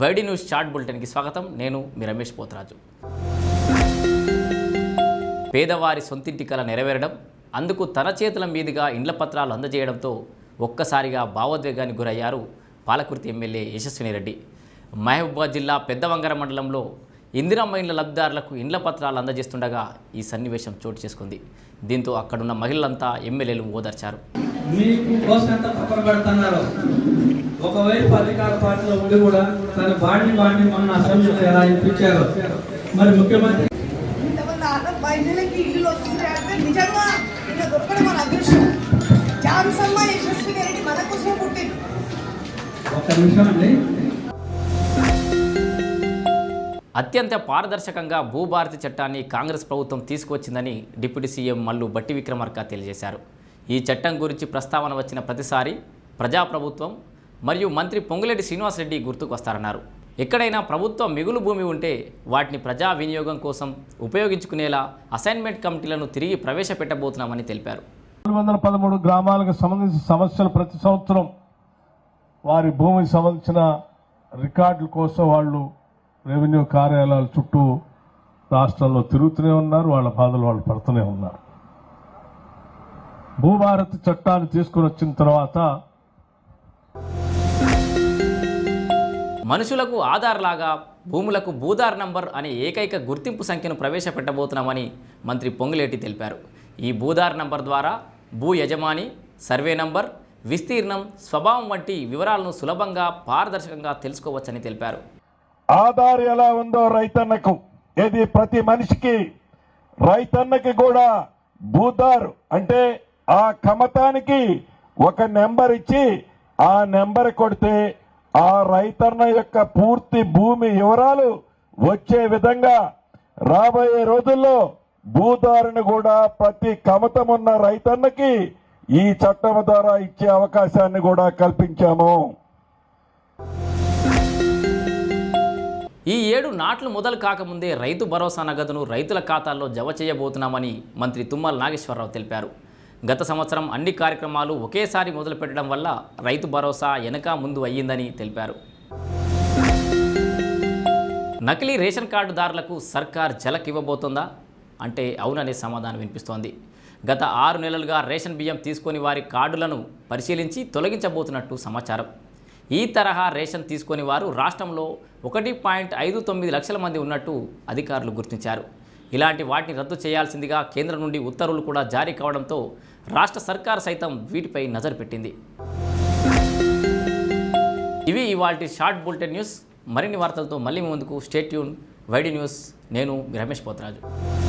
YD news chart బులెటిన్కి స్వాగతం. నేను మీ రమేష్ పోతరాజు. పేదవారి సొంతింటి కల నెరవేరడం అందుకు తన చేతుల మీదుగా ఇండ్ల పత్రాలు అందజేయడంతో ఒక్కసారిగా భావోద్వేగానికి గురయ్యారు పాలకుర్తి ఎమ్మెల్యే యశస్విని రెడ్డి. మహబూబాబాద్ జిల్లా పెద్దవంగర మండలంలో ఇందిరమ్మ ఇండ్ల లబ్ధిదారులకు ఇండ్ల పత్రాలు అందజేస్తుండగా ఈ సన్నివేశం చోటు చేసుకుంది. దీంతో అక్కడున్న మహిళలంతా ఎమ్మెల్యేలు ఓదార్చారు. మీకు కోసం ఎంత పక్కన పెడుతున్నారు? ఒకవైపు అధికార పార్టీలో ఉండి కూడా తన బాడీ బాడీ మొన్న అసెంబ్లీలో ఎలా ఇప్పించారు. మరి ముఖ్యమంత్రి ఒక్క నిమిషం అండి. అత్యంత పారదర్శకంగా భూభారతి చట్టాన్ని కాంగ్రెస్ ప్రభుత్వం తీసుకువచ్చిందని డిప్యూటీ సీఎం మల్లు బట్టి విక్రమార్క తెలియజేశారు. ఈ చట్టం గురించి ప్రస్తావన వచ్చిన ప్రతిసారి ప్రజాప్రభుత్వం మరియు మంత్రి పొంగులేటి శ్రీనివాసరెడ్డి గుర్తుకు వస్తారన్నారు. ఎక్కడైనా ప్రభుత్వ మిగులు భూమి ఉంటే వాటిని ప్రజా వినియోగం కోసం ఉపయోగించుకునేలా అసైన్మెంట్ కమిటీలను తిరిగి ప్రవేశపెట్టబోతున్నామని తెలిపారు. వందల పదమూడు గ్రామాలకు సంబంధించిన సమస్యలు ప్రతి సంవత్సరం వారి భూమికి సంబంధించిన రికార్డుల కోసం వాళ్ళు రెవెన్యూ కార్యాలయాల చుట్టూ రాష్ట్రంలో తిరుగుతూనే ఉన్నారు వాళ్ళ బాధలు వాళ్ళు పడుతూనే ఉన్నారు. భూభారతి చట్టాన్ని తీసుకుని వచ్చిన తర్వాత మనుషులకు ఆధార్ లాగా భూములకు భూధార్ నంబర్ అనే ఏకైక గుర్తింపు సంఖ్యను ప్రవేశపెట్టబోతున్నామని మంత్రి పొంగులేటి తెలిపారు. ఈ భూధార్ నంబర్ ద్వారా భూ యజమాని సర్వే నంబర్ విస్తీర్ణం స్వభావం వంటి వివరాలను సులభంగా పారదర్శకంగా తెలుసుకోవచ్చని తెలిపారు. ఆధార్ ఎలా ఉందో రైతన్నకు ఇది ప్రతి మనిషికి రైతన్నకి కూడా భూదార్ అంటే ఆ కమతానికి ఒక నెంబర్ ఇచ్చి ఆ నెంబర్ కొడితే ఆ రైతన్న యొక్క పూర్తి భూమి వివరాలు వచ్చే విధంగా రాబోయే రోజుల్లో భూదారుని కూడా ప్రతి కమతం ఉన్న రైతన్నకి ఈ చట్టం ద్వారా ఇచ్చే అవకాశాన్ని కూడా కల్పించాము. ఈ ఏడు నాట్లు మొదలు కాకముందే రైతు భరోసా నగదును రైతుల ఖాతాల్లో జమ చేయబోతున్నామని మంత్రి తుమ్మల నాగేశ్వరరావు తెలిపారు. గత సంవత్సరం అన్ని కార్యక్రమాలు ఒకేసారి మొదలుపెట్టడం వల్ల రైతు భరోసా వెనక ముందు అయ్యిందని తెలిపారు. నకిలీ రేషన్ కార్డుదారులకు సర్కార్ జలక్ ఇవ్వబోతుందా అంటే అవుననే సమాధానం వినిపిస్తోంది. గత ఆరు నెలలుగా రేషన్ బియ్యం తీసుకొని వారి కార్డులను పరిశీలించి తొలగించబోతున్నట్టు సమాచారం. ఈ తరహా రేషన్ తీసుకొని వారు రాష్ట్రంలో ఒకటి పాయింట్ ఐదు తొమ్మిది లక్షల మంది ఉన్నట్టు అధికారులు గుర్తించారు. ఇలాంటి వాటిని రద్దు చేయాల్సిందిగా కేంద్రం నుండి ఉత్తర్వులు కూడా జారీ కావడంతో రాష్ట్ర సర్కార్ సైతం వీటిపై నజరు పెట్టింది. ఇవి ఇవాటి షార్ట్ బులెటిన్ న్యూస్. మరిన్ని వార్తలతో మళ్ళీ ముందుకు స్టేట్ ట్యూన్. YD news. నేను రమేష్ పోతరాజు.